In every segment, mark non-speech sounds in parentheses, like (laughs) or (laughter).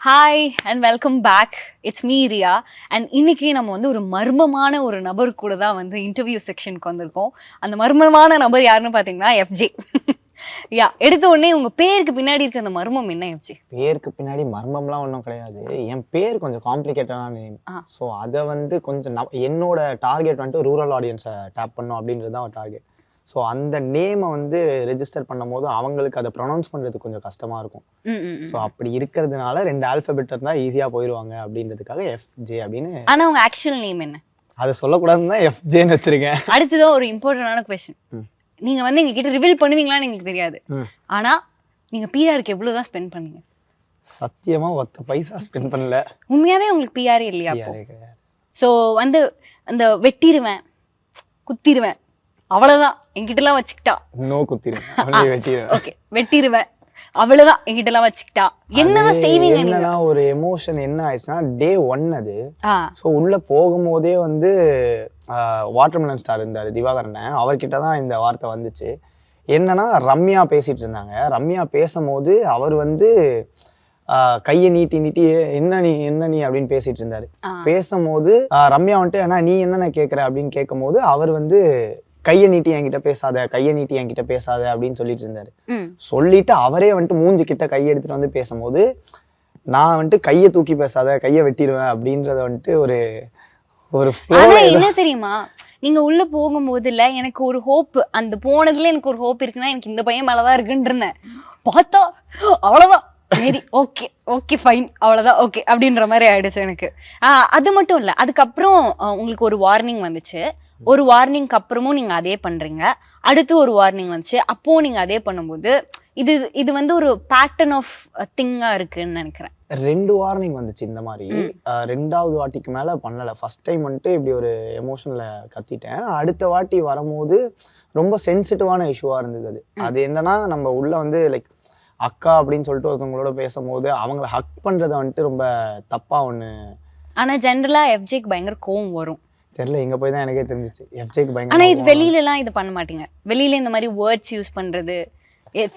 Hi and welcome back it's me Riya and இன்னைக்கு நம்ம வந்து ஒரு மர்மமான ஒரு நபர் கூட தான் வந்து இன்டர்வியூ செக்ஷனுக்கு வந்திருக்கோம். அந்த மர்மமான நபர் யாருன்னு பார்த்தீங்கன்னா எஃப்ஜே யா (laughs) எடுத்த உடனே உங்க பேருக்கு பின்னாடி இருக்க அந்த மர்மம் என்ன எஃப்ஜே பேருக்கு பின்னாடி மர்மம்லாம் ஒன்றும் கிடையாது. என் பேர் கொஞ்சம் காம்ப்ளிகேட்டடான நேம். ஸோ அதை வந்து கொஞ்சம் ந- என்னோட டார்கெட் வந்துட்டு ரூரல் ஆடியன்ஸை டேப் பண்ணும் அப்படின்றது தான் டார்கெட் ஸோ அந்த நேமை வந்து ரெஜிஸ்டர் பண்ணும்போது அவங்களுக்கு அதை ப்ரொனவுன்ஸ் பண்ணுறது கொஞ்சம் கஷ்டமாக இருக்கும். ஸோ. அப்படி இருக்கிறதுனால ரெண்டு ஆல்ஃபபெட் இருந்தால் ஈஸியாக போயிடுவாங்க அப்படின்றதுக்காக எஃப்ஜே அப்படின்னு ஆனா உங்க ஆக்சுவல் நேம் என்ன? அதை சொல்லக்கூடாதுன்னு தான் எஃப்ஜேன்னு வச்சுருக்கேன். அடுத்ததான் ஒரு இம்பார்ட்டன்டான கொஸ்டின் ம். நீங்க வந்து எங்க கிட்ட ரிவீல் பண்ணுவீங்களான்னு எங்களுக்கு தெரியாது. ம். ஆனா நீங்க பிஆருக்கு எவ்வளவுதான் ஸ்பெண்ட் பண்ணீங்க? சத்தியமாக ஒத்த பைசா ஸ்பெண்ட் பண்ணல. உண்மையாவே உங்களுக்கு பிஆர் இல்லையா ஸோ வந்து அந்த வெட்டிடுவேன் குத்திடுவேன் அவ்வளவுதான் என்கிட்டலாம் வச்சுக்கிட்டா. No வெட்டிடுவேன் okay. வெட்டிடுவேன் அவ்வளவுதான் என்கிட்டலாம் வச்சுக்கிட்டா. என்னதான் செய்வீங்க என்னன்னா ஒரு எமோஷன் என்ன ஆயிடுச்சுன்னா டே ஒன் அது. ஸோ உள்ள போகும்போதே வந்து வாட்டர்மெலன் ஸ்டார் இருந்தார் திவாகரனை. அவர்கிட்ட தான் இந்த வார்த்தை வந்துச்சு. என்னன்னா ரம்யா பேசிட்டு இருந்தாங்க. ரம்யா பேசும்போது அவர் வந்து கையை நீட்டி நீட்டி என்ன நீ என்ன நீ? அப்படின்னு பேசிட்டு இருந்தாரு. பேசும்போது ரம்யா வந்துட்டு அண்ணா நீ என்னென்ன கேட்குற அப்படின்னு கேட்கும்போது அவர் வந்து கையை நீட்டி என்கிட்ட பேசாத கையை நீட்டி என்கிட்ட பேசாத அப்படின்னு சொல்லிட்டு இருந்தாரு. சொல்லிட்டு அவரே வந்துட்டு மூஞ்சி கிட்ட கையை எடுத்துட்டு வந்து பேசும்போது நான் வந்துட்டு கையை தூக்கி பேசாத கையை வெட்டிடுவேன் அப்படின்றத வந்துட்டு ஒரு ஒரு என்ன தெரியுமா? நீங்க உள்ள போகும்போதுல எனக்கு ஒரு ஹோப் அந்த போனதுல எனக்கு ஒரு ஹோப் இருக்குன்னா எனக்கு இந்த பையன் மேலதான் இருக்குன்னு இருந்தேன் பார்த்தா அவ்வளவுதான். சரி ஓகே ஓகே ஃபைன் அவ்வளவுதான் ஓகே அப்படின்ற மாதிரி ஆயிடுச்சு எனக்கு. அது மட்டும் இல்ல அதுக்கப்புறம் உங்களுக்கு ஒரு வார்னிங் வந்துச்சு. ஒரு வார்னிங்க்கு அப்புறமும் நீங்க அதே பண்றீங்க. அடுத்து ஒரு வார்னிங் வந்துச்சு அப்போ நீங்க அதே பண்ணும்போது இது இது வந்து ஒரு பேட்டர்ன் ஆஃப் திங்கா இருக்குன்னு நினைக்கிறேன். ரெண்டு வார்னிங் வந்துச்சு இந்த மாதிரி. ரெண்டாவது வாட்டிக்கு மேல பண்ணல. ஃபர்ஸ்ட் டைம் வந்துட்டு இப்படி ஒரு எமோஷன்ல கத்திட்டேன். அடுத்த வாட்டி வரும்போது ரொம்ப சென்சிட்டிவான இஷ்யூவா இருந்தது அது. அது என்னன்னா நம்ம உள்ள வந்து லைக் அக்கா அப்படின்னு சொல்லிட்டு ஒருத்தவங்களோட பேசும்போது அவங்கள ஹக் பண்றத வந்துட்டு ரொம்ப தப்பா ஒண்ணு ஆனா ஜென்ரலா எஃப்ஜேக்கு பயங்கர கோவம் வரும். தெரியல இங்க போய் தான் எனக்கே தெரிஞ்சிச்சு. எஃப்ஜேக்கு ஆனா பயங்கர இது வெளியில எல்லாம் இது பண்ண மாட்டீங்க. வெளியில இந்த மாதிரி வேர்ட்ஸ் யூஸ் பண்றது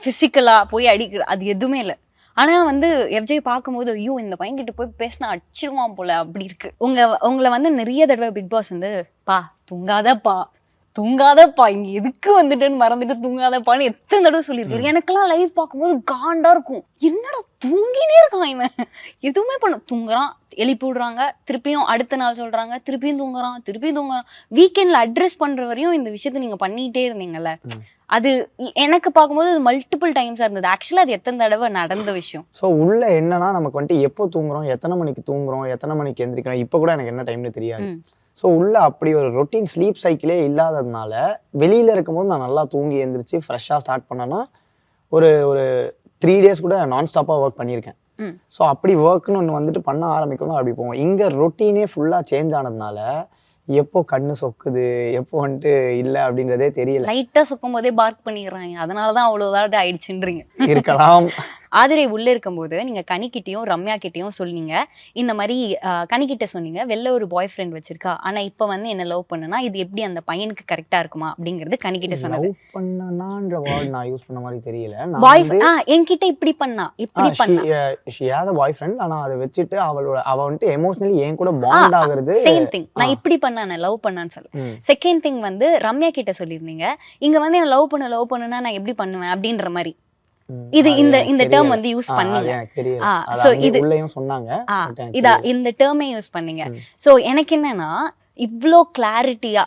பிசிக்கலா போய் அடிக்கிற அது எதுவுமே இல்ல. ஆனா வந்து எஃப்ஜே பார்க்கும்போது ஐயோ இந்த பையன் கிட்ட போய் பேசினா அடிச்சிருவான் போல அப்படி இருக்கு. உங்க உங்களை வந்து நிறைய தடவை பிக் பாஸ் வந்து பா தூங்காதப்பா தூங்காதப்பா இங்க எதுக்கு வந்துட்டுன்னு மறந்துட்டு தூங்காதப்பான்னு எத்தனை தடவை சொல்லியிருக்காரு. எனக்கெல்லாம் லைவ் பார்க்கும்போது காண்டா இருக்கும். என்னடா தூங்கினே இருக்கான் இவன்? எதுவுமே பண்ண தூங்குறான் எழுப்பி விடுறாங்க திருப்பியும் அடுத்த நாள் சொல்றாங்க திருப்பியும் தூங்குறான் திருப்பியும் தூங்குறான். வீக்கெண்ட்ல அட்ரஸ் பண்ற வரையும் இந்த விஷயத்த நீங்க பண்ணிட்டே இருந்தீங்கல்ல. அது எனக்கு பார்க்கும்போது மல்டிபிள் டைம்ஸா இருந்தது. ஆக்சுவலா அது எத்தனை தடவை நடந்த விஷயம். ஸோ உள்ள என்னன்னா நமக்கு வந்துட்டு எப்போ தூங்குறோம் எத்தனை மணிக்கு தூங்குறோம் எத்தனை மணிக்கு எந்திரிக்கிறோம் இப்போ கூட எனக்கு என்ன டைம்னு தெரியாது. ஸோ உள்ள அப்படி ஒரு ரொட்டீன் ஸ்லீப் சைக்கிளே இல்லாததுனால வெளியில இருக்கும்போது நான் நல்லா தூங்கி எந்திரிச்சு ஃப்ரெஷ்ஷாக ஸ்டார்ட் பண்ணேன்னா ஒரு ஒரு த்ரீ டேஸ் கூட நான் ஸ்டாப்பாக ஒர்க் பண்ணியிருக்கேன். ஸோ அப்படி ஒர்க்னு ஒன்று வந்துட்டு பண்ண ஆரம்பிக்கும் தான் அப்படி போவோம் இங்கே ரொட்டீனே ஃபுல்லாக சேஞ்ச் ஆனதுனால எப்போ கண்ணு சொக்குது எப்போ வந்துட்டு இல்லை அப்படின்றதே தெரியல. லைட்டா சுக்கும் போதே பார்க் பண்ணிடுறாங்க. அதனாலதான் அவ்வளவுதான் ஆயிடுச்சுன்றீங்க. இருக்கலாம். (laughs) ஆதிரை உள்ள இருக்கும்போது நீங்க கனிக்கிட்டயும் ரம்யா கிட்டயும் சொன்னீங்க. இந்த மாதிரி கனிக்கிட்ட சொன்னீங்க. வெளில ஒரு பாய் ஃப்ரெண்ட் வச்சிருக்கா. ஆனா இப்ப வந்து என்ன லவ் பண்ணுனா இது எப்படி அந்த பையனுக்கு கரெக்டா இருக்குமா அப்படிங்கிறது கனிக்கிட்ட சொன்னது. லவ் பண்ணனான்ற வேர்ட் நான் யூஸ் பண்ண மாதிரி தெரியல. நான் பாய் வந்து ஆ என்கிட்ட இப்படி பண்ணா. இப்படி பண்ணா. She has a boyfriend ஆனா அதை வச்சுட்டு அவளோட அவ வந்துட்டு எமோஷனலி என் கூட பாண்ட் ஆகுறது சேம் திங் நான். இப்படி பண்ணானே லவ் பண்ணான்னு சொல்ல செகண்ட் திங் வந்து ரம்யா கிட்ட சொல்லியிருந்தீங்க. இங்க வந்து என்ன லவ் பண்ண லவ் பண்ணுனா நான் எப்படி பண்ணுவேன் அப்படின்ற மாதிரி. இது இந்த இந்த. டேர்ம் வந்து யூஸ் ஆ, பண்ணீங்க. ஆ, அங்கே இது- உள்ளேயும் சொன்னாங்க. ஆ, இதா. இந்த டேர்மே யூஸ் பண்ணீங்க. சோ எனக்கு என்னன்னா இவ்ளோ கிளாரிட்டியா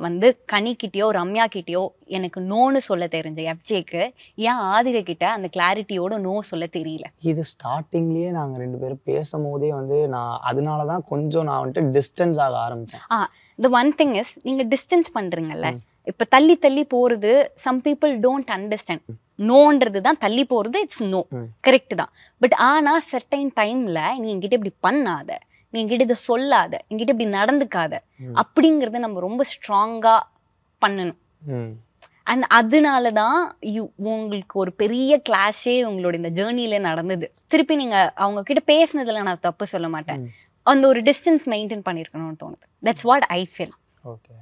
வந்து கனிக்கிட்டயோ ரம்யா கிட்டயோ எனக்கு நோன்னு சொல்ல தெரிஞ்ச எஃப்ஜேக்கு ஏன் ஆதிர கிட்ட அந்த கிளாரிட்டியோட நோ சொல்ல தெரியல? இது ஸ்டார்டிங்லயே நாங்க ரெண்டு பேரும் பேசும்போதே வந்து நான் அதனால தான் கொஞ்சம் நான் வந்துட்டு டிஸ்டன்ஸ் ஆக ஆரம்பிச்சேன். த ஒன் திங் இஸ் நீங்க டிஸ்டன்ஸ் பண்றீங்கல்ல? இப்ப தள்ளி தள்ளி போறது சம் பீப்புள் டோன்ட் அண்டர்ஸ்டாண்ட் நோன்றது தான் தள்ளி போறது இட்ஸ் நோ. கரெக்ட் தான். பட் ஆனா சர்டைன் டைம்ல நீ என்கிட்ட இப்படி பண்ணாத. நீ என்கிட்ட இதை சொல்லாத. என்கிட்ட இப்படி நடந்துக்காத. அப்படிங்கறத நம்ம ரொம்ப ஸ்ட்ராங்கா பண்ணணும். அண்ட் அதனால தான் யூ உங்களுக்கு ஒரு பெரிய கிளாஷே உங்களோட இந்த ஜேர்னில நடந்தது. திருப்பி நீங்க அவங்க கிட்ட பேசுனதுல நான் தப்பு சொல்ல மாட்டேன். அந்த ஒரு டிஸ்டன்ஸ் மெயின்டைன் பண்ணியிருக்கணும்னு தோணுது. That's what I feel okay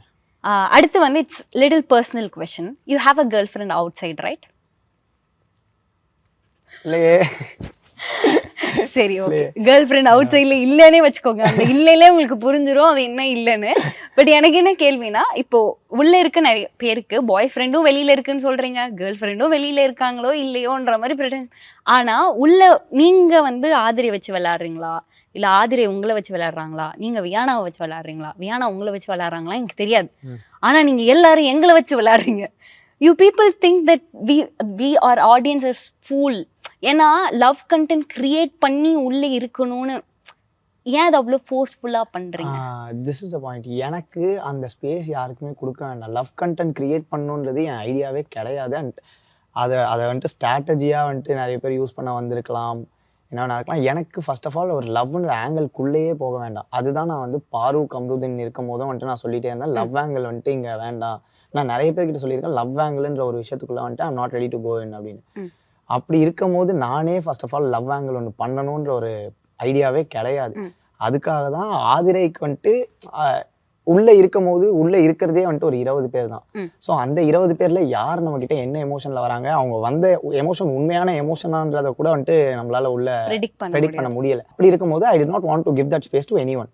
அடுத்து வந்து it's little personal question you have a girlfriend outside right இல்லையே. சரி ஓகே கேர்ள் ஃப்ரெண்ட் அவுட் சைட்ல இல்லைன்னே வச்சுக்கோங்க. அந்த இல்லையிலே உங்களுக்கு புரிஞ்சிரும் அது என்ன இல்லைன்னு. பட் எனக்கு என்ன கேள்வினா இப்போ உள்ள இருக்க நிறைய பேருக்கு பாய் ஃப்ரெண்டும் வெளியில இருக்குன்னு சொல்றீங்க கேர்ள் ஃப்ரெண்டும் வெளியில இருக்காங்களோ இல்லையோன்ற மாதிரி ஆனா உள்ள நீங்க வந்து ஆதிரை வச்சு விளையாடுறீங்களா? இல்ல ஆதிரை உங்களை வச்சு விளையாடுறாங்களா? நீங்க வியானாவை வச்சு விளையாடுறீங்களா? வியானா உங்களை வச்சு விளையாடுறாங்களா? எனக்கு தெரியாது. ம். ஆனா நீங்க எல்லாரும் எங்களை வச்சு விளையாடுறீங்க. You people think that we we are audience are fool ஏன்னா லவ் கண்டென்ட் கிரியேட் பண்ணி உள்ளே இருக்கணும்னு ஏன் அது அவ்வளோ ஃபோர்ஸ்ஃபுல்லாக பண்ணுறீங்க திஸ் இஸ் த பாயிண்ட் எனக்கு அந்த ஸ்பேஸ் யாருக்குமே கொடுக்க வேண்டாம். லவ் கண்டென்ட் கிரியேட் பண்ணுன்றது என் ஐடியாவே கிடையாது. அண்ட் அதை அதை வந்துட்டு ஸ்ட்ராட்டஜியாக வந்துட்டு நிறைய பேர் யூஸ் பண்ண வந்திருக்கலாம். என்ன வேணா இருக்கலாம் எனக்கு ஃபர்ஸ்ட் ஆஃப் ஆல் ஒரு லவ்ன்ற ஆங்கிள்குள்ளேயே போக வேண்டாம். அதுதான் நான் வந்து பாரு கம்ருதன் இருக்கும் போதும் வந்துட்டு நான் சொல்லிட்டே இருந்தேன். லவ் ஆங்கிள் வந்துட்டு இங்கே வேண்டாம். நான் நிறைய பேர்கிட்ட சொல்லியிருக்கேன் லவ் ஆங்கிள்ன்ற ஒரு விஷயத்துக்குள்ள வந்துட்டு I'm not ready to go in அப்படின்னு. அப்படி இருக்கும் போது நானே first of all love angle ஒன்று பண்ணணுன்ற ஒரு ஐடியாவே கிடையாது. அதுக்காக தான் ஆதிரைக்கு வந்துட்டு உள்ள இருக்கும் போது உள்ள இருக்கிறதே வந்துட்டு ஒரு இருபது பேர் தான். ஸோ அந்த இருபது பேர்ல யார் நம்ம கிட்ட என்ன எமோஷன்ல வராங்க அவங்க வந்த எமோஷன் உண்மையான எமோஷனான்றத கூட வந்துட்டு நம்மளால உள்ள ப்ரெடிக்ட் பண்ண. முடியல. அப்படி இருக்கும்போது I did not want to give that space to anyone.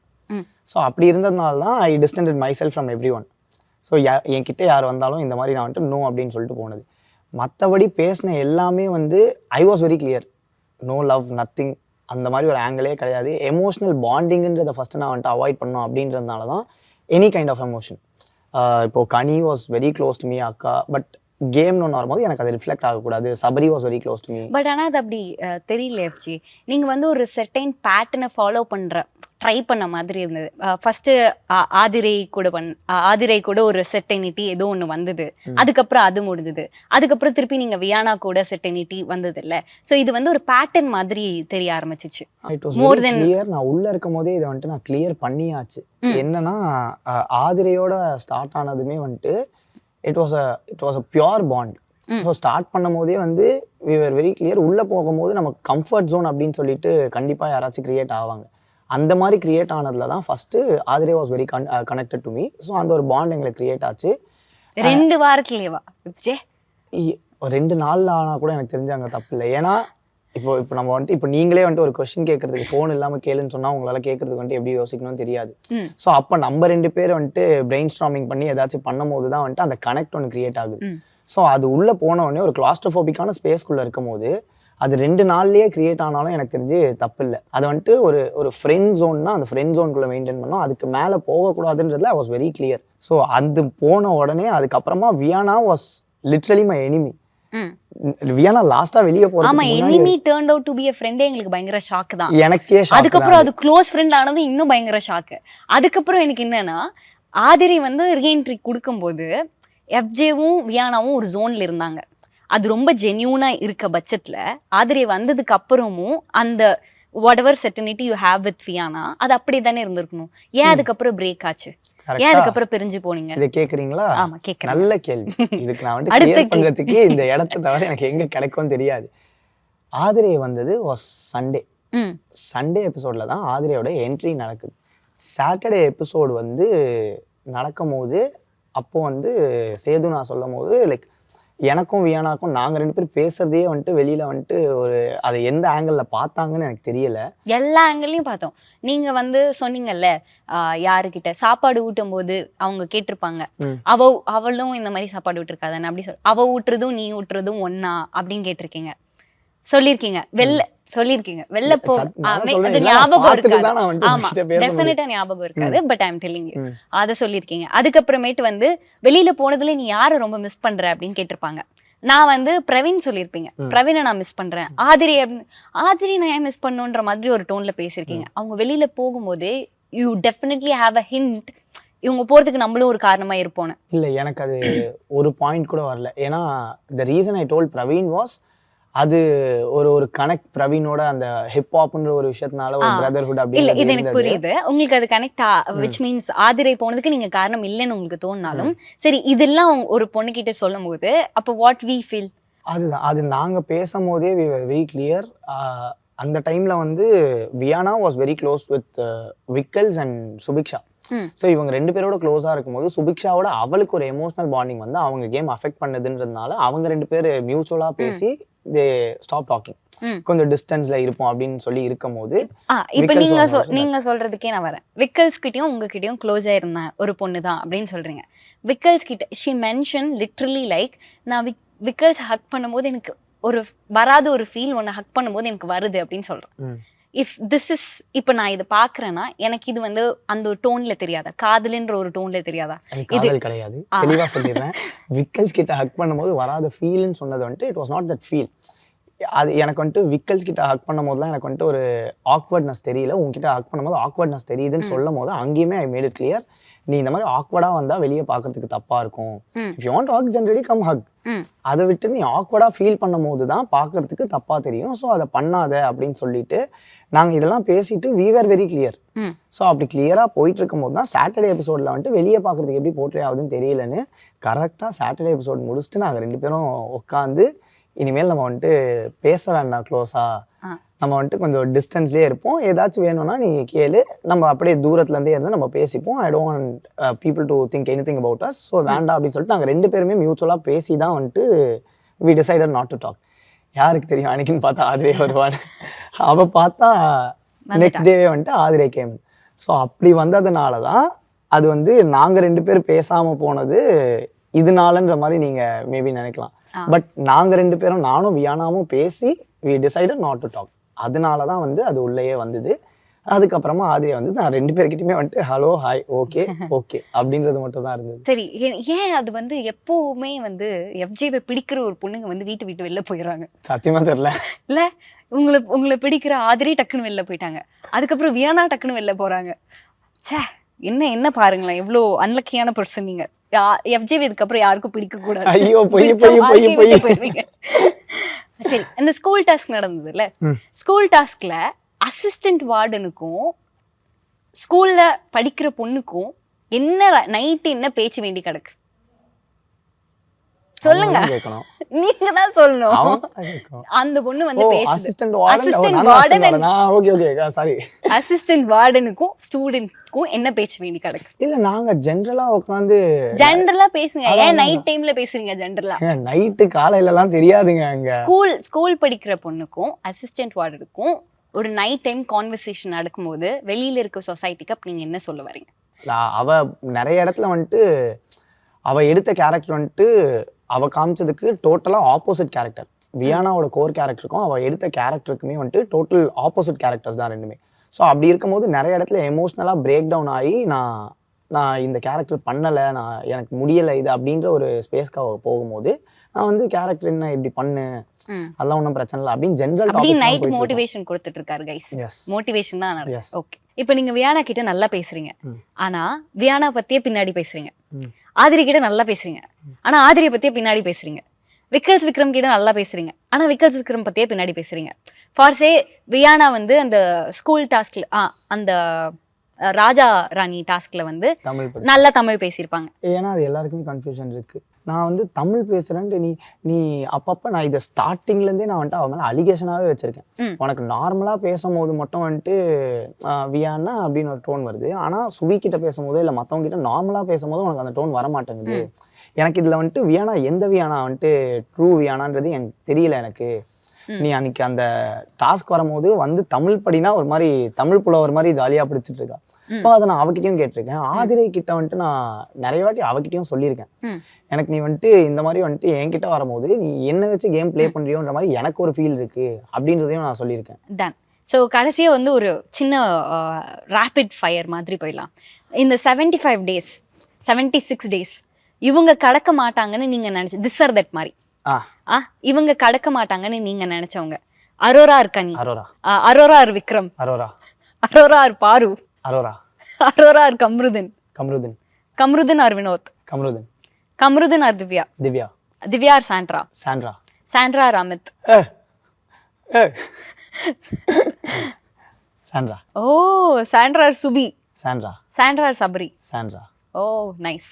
So அப்படி இருந்ததுனால தான் I distant myself from everyone so என்கிட்ட யார் வந்தாலும் இந்த மாதிரி நான் வந்துட்டு நோ அப்படின்னு சொல்லிட்டு போனது. மற்றபடி பேசின எல்லாமே வந்து I was very clear no love nothing அந்த மாதிரி ஒரு ஆங்கிளே கிடையாது. எமோஷனல் பாண்டிங்ன்றதை ஃபஸ்ட்டு நான் வந்துட்டு அவாய்ட் பண்ணோம் அப்படின்றதுனால தான் எனி கைண்ட் ஆஃப் எமோஷன் இப்போ Kani was very close to me அக்கா பட் கேம்னு ஒன்று வரும்போது எனக்கு அது ரிஃப்ளெக்ட் ஆகக்கூடாது. Sabari was very close to me but ஆனால் அது அப்படி தெரியல எஃப்ஜி. நீங்கள் வந்து ஒரு செட்டைன் பேட்டர்னை ஃபாலோ பண்ணுற ட்ரை பண்ண மாதிரி இருந்தது. ஃபர்ஸ்ட் ஆதிரை கூட பண் ஆதிரை கூட ஒரு செட்டனிட்டி ஏதோ ஒன்று வந்தது. அதுக்கப்புறம் அது முடிஞ்சது. அதுக்கப்புறம் திருப்பி நீங்கள் வியானா கூட செட்டனிட்டி வந்தது இல்லை ஸோ இது வந்து ஒரு பேட்டர்ன் மாதிரி தெரிய ஆரம்பிச்சிச்சு. மோர் than- கிளியர் நான் உள்ள இருக்கும் போதே இதை வந்துட்டு நான் கிளியர் பண்ணியாச்சு. என்னன்னா ஆதிரையோட ஸ்டார்ட் ஆனதுமே வந்துட்டு it was a it was a pure bond. So start பண்ணும் போதே வந்து வி ஆர் வெரி கிளியர் உள்ள போகும்போது நமக்கு கம்ஃபர்ட் ஜோன் அப்படின்னு சொல்லிட்டு கண்டிப்பா யாராச்சும் கிரியேட் ஆவாங்க. அந்த மாதிரி கிரியேட் ஆனதுல தான் first Aadhirai was very con connected to me so அந்த ஒரு பாண்ட் எங்களுக்கு கிரியேட் ஆச்சு. ரெண்டு வாரத்துலேயேவா? ரெண்டு நாள்ல ஆனா கூட எனக்கு தெரிஞ்சு அங்க தப்பு இல்லை. ஏன்னா இப்போ இப்போ நம்ம வந்துட்டு இப்போ நீங்களே வந்துட்டு ஒரு கொஸ்டின் கேட்கறதுக்கு ஃபோன் இல்லாம கேளுன்னு சொன்னா உங்களால கேட்கறதுக்கு வந்துட்டு எப்படி யோசிக்கணும்னு தெரியாது. ஸோ அப்போ நம்ம ரெண்டு பேர் வந்துட்டு பிரெயின் ஸ்ட்ராமிங் பண்ணி ஏதாச்சும் பண்ணும்போது தான் வந்துட்டு அந்த கனெக்ட் ஒன்று கிரியேட் ஆகுது. ஸோ அது உள்ள போன உடனே ஒரு கிளாஸ்ட்ரோஃபோபிக்கான ஸ்பேஸ்க்குள்ள இருக்கும்போது அது ரெண்டு நாள்லயே கிரியேட் ஆனாலும் எனக்கு தெரிஞ்சு தப்பு இல்லை அது வந்துட்டு ஒரு ஒரு ஃப்ரெண்ட் ஜோன்னா அந்த ஃப்ரெண்ட் ஜோனுக்குள்ள மெயின்டைன் பண்ணோம். அதுக்கு மேலே போகக்கூடாதுன்றதுல I was very clear so அது போன உடனே அதுக்கப்புறமா Viyana was literally my enemy ம். வியானா லாஸ்டா வெளியே ஆமா போறதுக்கு முன்னாடி enemy turn out to be a ஃப்ரெண்டே எங்களுக்கு பயங்கர ஷாக் தான். எனக்கே shock அதுக்கப்புறம் தான். அது க்ளோஸ் ஃப்ரெண்ட் ஆனது இன்னும் பயங்கர ஷாக்கு அதுக்கப்புறம் எனக்கு என்னன்னா ஆதிரை வந்து ரீஎன்ட்ரி கொடுக்கும்போது எஃப்ஜேவும் வியானாவும் ஒரு ஜோன்ல இருந்தாங்க. அது ரொம்ப ஜென்யூனா இருக்க பட்சத்துல ஆதிரை வந்ததுக்கு அப்புறமும் அந்த whatever certainty you have with Viyana அது அப்படியே தானே இருந்திருக்கணும். ஏன் அதுக்கப்புறம் பிரேக் ஆச்சு? ஏன் அதுக்கப்புறம் பிரிஞ்சு போனீங்க? இதை கேக்குறீங்களா? ஆமா கேக்குறேன். நல்ல கேள்வி. இதுக்கு நான் வந்து கிளியர். பண்றதுக்கு இந்த இடத்த தவிர எனக்கு எங்க கிடைக்கும் தெரியாது. ஆதிரை வந்தது சண்டே சண்டே எபிசோட்ல தான் ஆதிரையோட என்ட்ரி நடக்குது. சாட்டர்டே எபிசோடு வந்து நடக்கும் போது அப்போ வந்து சேது நான் சொல்லும் போது லைக் எனக்கும் வியானாக்கும் நாங்க ரெண்டு பேரும் பேசுறதே வந்துட்டு வெளியில வந்துட்டு ஒரு அதை எந்த ஆங்கிள் பார்த்தாங்கன்னு எனக்கு தெரியல. எல்லா ஆங்கிள்லையும் பார்த்தோம். நீங்க வந்து சொன்னீங்கல்ல ஆஹ் யாருக்கிட்ட சாப்பாடு ஊட்டும் போது அவங்க கேட்டிருப்பாங்க. அவ அவளும் இந்த மாதிரி சாப்பாடு விட்டுருக்காதானே அப்படி சொல் அவ ஊட்டுறதும் நீ ஊட்டுறதும் ஒண்ணா அப்படின்னு கேட்டிருக்கீங்க. சொல்லியிருக்கீங்க. வெளில சொல்லியிருக்கீங்க. வெளில போ அது ஞாபகம் இருக்காது. ஆமா. டெஃபினட்டா ஞாபகம் இருக்காது பட் ஐம் டெல்லிங் யூ. அதை சொல்லியிருக்கீங்க. அதுக்கப்புறமேட்டு வந்து வெளியில போனதுல நீ யாரை ரொம்ப மிஸ் பண்ற அப்படின்னு கேட்டிருப்பாங்க. நான் வந்து பிரவீன் சொல்லியிருப்பீங்க. பிரவீனை நான் மிஸ் பண்றேன். ஆதிரி ஆதிரி நான் ஏன் மிஸ் பண்ணுன்ற மாதிரி ஒரு டோன்ல பேசியிருக்கீங்க. அவங்க வெளியில போகும்போதே you definitely have a hint இவங்க போறதுக்கு நம்மளும் ஒரு காரணமா இருப்போன்னு. இல்ல எனக்கு அது ஒரு பாயிண்ட் கூட வரல. ஏன்னா the reason I told Praveen was அது ஒரு ஒரு கனெக்ட் பிரவீனோட அந்த ஹிப் ஹாப்ன்ற ஒரு விஷயத்தினால ஒரு. பிரதர்ஹுட் இல்ல அப்படி இது எனக்கு புரியுது. உங்களுக்கு அது கனெக்ட் விச் மீன்ஸ் ஆதிரை போனதுக்கு நீங்க காரணம் இல்லைன்னு உங்களுக்கு தோணினாலும் சரி இதெல்லாம் ஒரு பொண்ணு கிட்ட சொல்லும் போது அப்போ வாட் வி ஃபீல் அதுதான். அது நாங்க பேசும் போதே வெரி கிளியர் அந்த டைம்ல வந்து Viyana was very close with Vikkals and Subiksha. So இவங்க ரெண்டு பேரோட க்ளோஸாக இருக்கும்போது சுபிக்ஷாவோட அவளுக்கு ஒரு எமோஷனல் பாண்டிங் வந்து அவங்க கேம் அஃபெக்ட் பண்ணுதுன்றதுனால அவங்க ரெண்டு பேர் மியூச்சுவலாக பேசி தே ஸ்டாப் டாக்கிங். கொஞ்சம் டிஸ்டன்ஸ்ல இருப்போம் அப்படின்னு சொல்லி இருக்கும்போது இப்போ நீங்க. நீங்க சொல்றதுக்கே நான் வரேன் விக்கல்ஸ் கிட்டயும் உங்ககிட்டயும் க்ளோஸா இருந்தேன் ஒரு பொண்ணு தான் அப்படின்னு சொல்றீங்க விக்கல்ஸ் கிட்ட ஷி மென்ஷன் லிட்ரலி லைக் நான் விக் விக்கல்ஸ் ஹக் பண்ணும்போது எனக்கு ஒரு வராத ஒரு ஃபீல் ஒன்று ஹக் பண்ணும்போது எனக்கு வருது அப்படின்னு சொல்றேன் ம். இஃப் திஸ் இஸ் இப்போ நான் இதை பார்க்குறேன்னா எனக்கு இது வந்து அந்த ஒரு டோன்ல தெரியாதா? காதலுன்ற ஒரு டோன்ல தெரியாதா? இது- கிடையாது. தெளிவாக சொல்லிடுறேன். விக்கல்ஸ் கிட்ட ஹக் பண்ணும்போது வராத ஃபீல்னு சொன்னது வந்துட்டு it was not that feel அது எனக்கு வந்துட்டு விக்கல்ஸ் கிட்ட ஹக் பண்ணும்போதுலாம் எனக்கு வந்துட்டு ஒரு ஆக்வர்ட்னஸ் தெரியல. உங்ககிட்ட ஹக் பண்ணும்போது ஆக்வர்ட்னஸ் தெரியுதுன்னு. சொல்லும் போது அங்கேயுமே ஐ மேட் இட் கிளியர் நீ இந்த மாதிரி ஆக்வர்டாக வந்தால் வெளியே பார்க்கறதுக்கு தப்பா இருக்கும். If you want hug generally come hug. அதை விட்டு நீ ஆக்வர்டாக ஃபீல் பண்ணும் போது தான் பார்க்கறதுக்கு தப்பா தெரியும் ஸோ அதை பண்ணாத அப்படின்னு சொல்லிட்டு நாங்கள் இதெல்லாம் பேசிட்டு we were very clear. So அப்படி கிளியராக போயிட்டு இருக்கும்போது தான் சாட்டர்டே எபிசோடில் வந்துட்டு வெளியே பார்க்கறதுக்கு எப்படி போர்ட்ரே ஆகுதுன்னு தெரியலன்னு கரெக்டாக சாட்டர்டே எபிசோட் முடிச்சுட்டு நாங்கள் ரெண்டு பேரும் உட்காந்து இனிமேல் நம்ம வந்துட்டு பேச வேண்டாம் க்ளோஸாக ஆ. நம்ம வந்துட்டு கொஞ்சம் டிஸ்டன்ஸ்லேயே இருப்போம். ஏதாச்சும் வேணும்னா நீ கேளு. நம்ம அப்படியே தூரத்துலேருந்தே இருந்து நம்ம பேசிப்போம். I don't people to think anything about us so வேண்டாம் அப்படின்னு சொல்லிட்டு நாங்கள் ரெண்டு பேருமே மியூச்சுவலாக பேசி தான் வந்துட்டு we decided not to talk யாருக்கு தெரியும்? அன்னைக்குன்னு பார்த்தா ஆதிரே வருவான்னு அவள் பார்த்தா நெக்ஸ்ட் டேவே வந்துட்டு ஆதிரே கேம் ஸோ அப்படி வந்ததுனால தான் அது வந்து நாங்கள் ரெண்டு பேர் பேசாமல் போனது இதனாலன்ற மாதிரி நீங்கள் மேபி நினைக்கலாம். பட் நாங்கள் ரெண்டு பேரும் நானும் வியானாவும் பேசி we decided not to talk அதனால தான் வந்து அது உள்ளேயே வந்தது. அதுக்கப்புறமா ஆதிரியா வந்து நான் ரெண்டு பேர்கிட்டயுமே வந்துட்டு ஹலோ ஹாய் ஓகே ஓகே அப்படின்றது மட்டும் தான் இருந்தது. சரி ஏன் அது வந்து எப்பவுமே வந்து எஃப்ஜேவை பிடிக்கிற ஒரு பொண்ணுங்க வந்து வீட்டு விட்டு வெளில போயிடுறாங்க? சத்தியமா தெரியல. இல்ல உங்களை உங்களை பிடிக்கிற ஆதிரி டக்குன்னு வெளில போயிட்டாங்க. அதுக்கப்புறம் வியானா டக்குன்னு வெளில போறாங்க. ச்சே என்ன என்ன பாருங்களேன் எவ்வளோ அன்லக்கியான பர்சன் நீங்க. எஃப்ஜே இதுக்கப்புறம் யாருக்கும் பிடிக்க கூடாது ஐயோ, பொய், பொய், பொய், பொய். சரி இந்த ஸ்கூல் டாஸ்க் நடந்ததுல்ல ம். ஸ்கூல் டாஸ்க்ல அசிஸ்டன்ட் வார்டனுக்கும் ஸ்கூல்ல படிக்கிற பொண்ணுக்கும் என்ன நைட்டு என்ன பேச்சு வேண்டி கிடக்கு சொல்லுங்க. நீங்க தான் சொல்லணும் அந்த பொண்ணு வந்து assistant warden okay okay sorry assistant வார்டனுக்கும் ஸ்டூடெண்ட்க்கும் என்ன பேச்சு வேண்டி கிடக்கு? இல்ல நாங்க ஜென்ரலா உட்காந்து ஜென்ரலா பேசுங்க. ஏன். நைட் டைம்ல பேசுறீங்க ஜென்ரலா நைட்டு காலையில எல்லாம் தெரியாதுங்க அங்க. ஸ்கூல் ஸ்கூல் படிக்கிற பொண்ணுக்கும் அசிஸ்டன்ட் வார்டனுக்கும் ஒரு நைட் டைம் கான்வர்சேஷன் நடக்கும்போது வெளியில இருக்க சொசைட்டிக்கு அப்ப நீங்க என்ன சொல்ல வரீங்க? அவ நிறைய இடத்துல வந்துட்டு அவ எடுத்த கேரக்டர் வந்துட்டு அவ காமிச்சதுக்கு டோட்டலா ஆப்போசிட் கேரக்டர் வியானாவோட கோர் கேரக்டருக்கும் அவ எடுத்த கேரக்டருக்குமே வந்துட்டு டோட்டல் ஆப்போசிட் கேரக்டர்ஸ் தான் ரெண்டுமே. ஸோ அப்படி இருக்கும்போது நிறைய இடத்துல எமோஷ்னலாக பிரேக் டவுன் ஆகி நான் நான் இந்த கேரக்டர் பண்ணலை நான் எனக்கு முடியலை இது அப்படின்ற ஒரு ஸ்பேஸ்க்கு போகும்போது நான் வந்து கேரக்டர் என்ன இப்படி பண்ணு. அதெல்லாம் ஒன்றும் பிரச்சனை இல்லை. அப்படின்னு ஜென்ரல் அப்படி நைட் மோட்டிவேஷன் கொடுத்துட்டு இருக்காரு கைஸ் மோட்டிவேஷன் தான். ஓகே இப்போ நீங்க வியானா கிட்ட நல்லா பேசுறீங்க. ம். ஆனா வியானா பத்தியே பின்னாடி பேசுறீங்க. ஆதிரி கிட்ட நல்லா பேசுறீங்க. ஆனா ஆதிரியை பத்தியே பின்னாடி பேசுறீங்க. விக்கல்ஸ் விக்ரம் கிட்ட நல்லா பேசுறீங்க. ஆனா விக்கல்ஸ் விக்ரம் பத்தியே பின்னாடி பேசுறீங்க. ஃபார் சே வியானா வந்து அந்த ஸ்கூல் டாஸ்க்ல அந்த ராஜா ராணி டாஸ்க்ல வந்து நல்லா தமிழ் பேசியிருப்பாங்க. ஏன்னா அது எல்லாருக்குமே கன்ஃபியூஷன் இருக்கு. நான் வந்து தமிழ் பேசுறேன்ட்டு நீ நீ அப்பப்போ நான் இதை ஸ்டார்டிங்ல இருந்தே நான் வந்துட்டு அவன் மேலே அலிகேஷனாகவே வச்சிருக்கேன். உனக்கு நார்மலாக பேசும்போது மட்டும் வந்துட்டு ஆஹ், வியான்னா அப்படின்னு ஒரு டோன் வருது ஆனால் சுபி கிட்ட பேசும்போதோ இல்லை மற்றவங்க கிட்ட நார்மலாக பேசும்போது உனக்கு அந்த டோன் வர மாட்டேங்குது எனக்கு இதில் வந்துட்டு வியானா எந்த வியானா வந்துட்டு ட்ரூ வியானான்றது எனக்கு தெரியல எனக்கு. நீ அன்னைக்கு அந்த டாஸ்க் வரும்போது வந்து தமிழ் படினா ஒரு மாதிரி தமிழ் புலவர் மாதிரி ஜாலியாக பிடிச்சிட்டு இருக்கா. ஸோ அதை நான் அவகிட்டயும் கேட்டிருக்கேன். ஆதிரை கிட்ட வந்துட்டு நான் நிறைய வாட்டி அவகிட்டயும் சொல்லியிருக்கேன். எனக்கு நீ வந்துட்டு இந்த மாதிரி வந்துட்டு என்கிட்ட வரும்போது நீ என்ன வச்சு கேம் ப்ளே பண்றியோன்ற மாதிரி எனக்கு ஒரு ஃபீல் இருக்கு அப்படின்றதையும் நான் சொல்லியிருக்கேன். டன் ஸோ கடைசியாக வந்து ஒரு சின்ன ரேபிட் ஃபயர் மாதிரி போயிடலாம். இந்த seventy five days seventy six days இவங்க கடக்க மாட்டாங்கன்னு நீங்கள் நினச்சி திஸ் ஆர் தட் மாதிரி. ஆ. இவங்க கடக்க மாட்டாங்கன்னு நீங்கள் நினச்சவங்க. அரோரா இருக்கா நீ? Aurora. Aurora or Vikram. Aurora. Aurora or Paru. Aurora. Aurora or Kamrudhin. Kamrudhin. Kamrudhin or Vinoth. Kamrudhin. Kamrudhin or Divya. Divya. Divya or Sandra. Sandra. Sandra or Amit. Sandra. Oh Sandra or Subi. Sandra. Sandra or Sabari. Sandra. Oh nice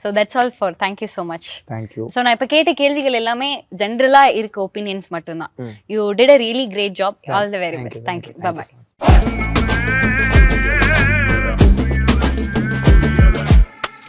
so that's all for thank you so much thank you so நான் இப்போ கேட்ட கேள்விகள் எல்லாமே ஜென்ரலாக இருக்க opinions மட்டும்தான். You did a really great job all the very best thank you bye.